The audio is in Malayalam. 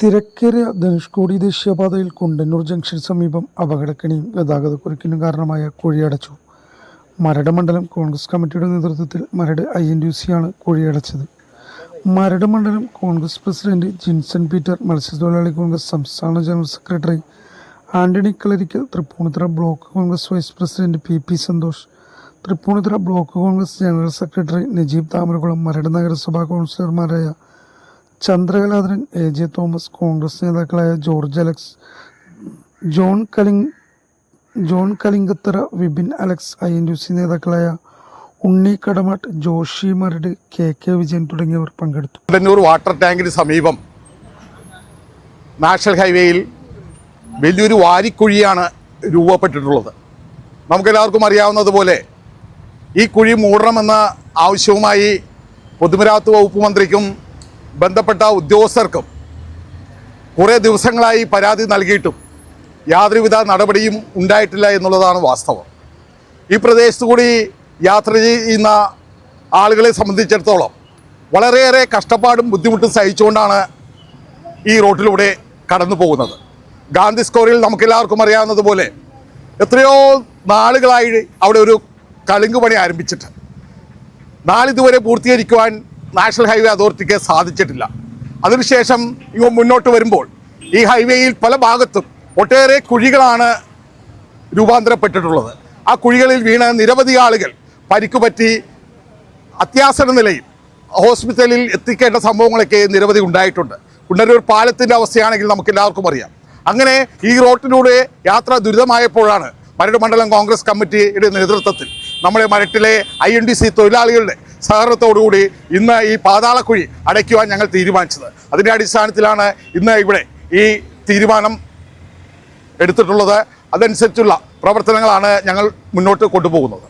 തിരക്കേറിയ ധനുഷ്കോടി ദേശീയപാതയിൽ കുണ്ടന്നൂർ ജംഗ്ഷൻ സമീപം അപകടക്കണിയും ഗതാഗതക്കുരുക്കിനും കാരണമായ കുഴിയടച്ചു. മരട് മണ്ഡലം കോൺഗ്രസ് കമ്മിറ്റിയുടെ നേതൃത്വത്തിൽ മരട് ഐ എൻ യു സിയാണ് കുഴിയടച്ചത്. മരട് മണ്ഡലം കോൺഗ്രസ് പ്രസിഡന്റ് ജിൻസൺ പീറ്റർ മത്സ്യത്തൊഴിലാളി കോൺഗ്രസ് സംസ്ഥാന general secretary Antony Kalarikkal Thrippunithura block Congress vice president P P Santhosh Thrippunithura block Congress general secretary Najeeb Thamarakulam Maradu നഗരസഭാ കൗൺസിലർമാരായ Chandrakaladharan A. J. Thomas Congress നേതാക്കളായ George Alex John Kaling John Kalingathara Vipin Alex I. N. U. C നേതാക്കളായ ഉണ്ണി കടമാട്ട് ജോഷി മരട് കെ. കെ. വിജയൻ തുടങ്ങിയവർ പങ്കെടുത്തു. കണ്ടന്നൂർ വാട്ടർ ടാങ്കിന് സമീപം നാഷണൽ ഹൈവേയിൽ വലിയൊരു വാരിക്കുഴിയാണ് രൂപപ്പെട്ടിട്ടുള്ളത്. നമുക്കെല്ലാവർക്കും അറിയാവുന്നതുപോലെ ഈ കുഴി മൂടണമെന്ന ആവശ്യവുമായി പൊതുമരാത്ത് വകുപ്പ് മന്ത്രിക്കും ബന്ധപ്പെട്ട ഉദ്യോഗസ്ഥർക്കും കുറേ ദിവസങ്ങളായി പരാതി നൽകിയിട്ടും യാതൊരുവിധ നടപടിയും ഉണ്ടായിട്ടില്ല എന്നുള്ളതാണ് വാസ്തവം. ഈ പ്രദേശത്തു കൂടി യാത്ര ചെയ്യുന്ന ആളുകളെ സംബന്ധിച്ചിടത്തോളം വളരെയേറെ കഷ്ടപ്പാടും ബുദ്ധിമുട്ടും സഹിച്ചുകൊണ്ടാണ് ഈ റോട്ടിലൂടെ കടന്നു പോകുന്നത്. ഗാന്ധി സ്കോറിൽ നമുക്കെല്ലാവർക്കും അറിയാവുന്നതുപോലെ എത്രയോ നാളുകളായി അവിടെ ഒരു കലുങ്ക് പണി ആരംഭിച്ചിട്ട്. നാളിതുവരെ പൂർത്തീകരിക്കുവാൻ നാഷണൽ ഹൈവേ അതോറിറ്റിക്ക് സാധിച്ചിട്ടില്ല. അതിനുശേഷം ഇവ മുന്നോട്ട് വരുമ്പോൾ ഈ ഹൈവേയിൽ പല ഭാഗത്തും ഒട്ടേറെ കുഴികളാണ് രൂപാന്തരപ്പെട്ടിട്ടുള്ളത്. ആ കുഴികളിൽ വീണ നിരവധി ആളുകൾ പരിക്കുപറ്റി പറ്റി അത്യാസന്ന നിലയിൽ ഹോസ്പിറ്റലിൽ എത്തിക്കേണ്ട സംഭവങ്ങളൊക്കെ നിരവധി ഉണ്ടായിട്ടുണ്ട്. കുണ്ടന്നൂർ പാലത്തിന്റെ അവസ്ഥയാണെങ്കിൽ നമുക്ക് എല്ലാവർക്കും അറിയാം. അങ്ങനെ ഈ റോട്ടിലൂടെ യാത്ര ദുരിതമായപ്പോഴാണ് മരട് മണ്ഡലം കോൺഗ്രസ് കമ്മിറ്റിയുടെ നേതൃത്വത്തിൽ നമ്മുടെ മരട്ടിലെ ഐ എൻ ഡി സി തൊഴിലാളികളുടെ സഹകരണത്തോടുകൂടി ഇന്ന് ഈ പാതാളക്കുഴി അടയ്ക്കുവാൻ ഞങ്ങൾ തീരുമാനിച്ചത്. അതിന്റെ അടിസ്ഥാനത്തിലാണ് ഇന്ന് ഇവിടെ ഈ തീരുമാനം എടുത്തിട്ടുള്ളത്. അതനുസരിച്ചുള്ള പ്രവർത്തനങ്ങളാണ് ഞങ്ങൾ മുന്നോട്ട് കൊണ്ടുപോകുന്നത്.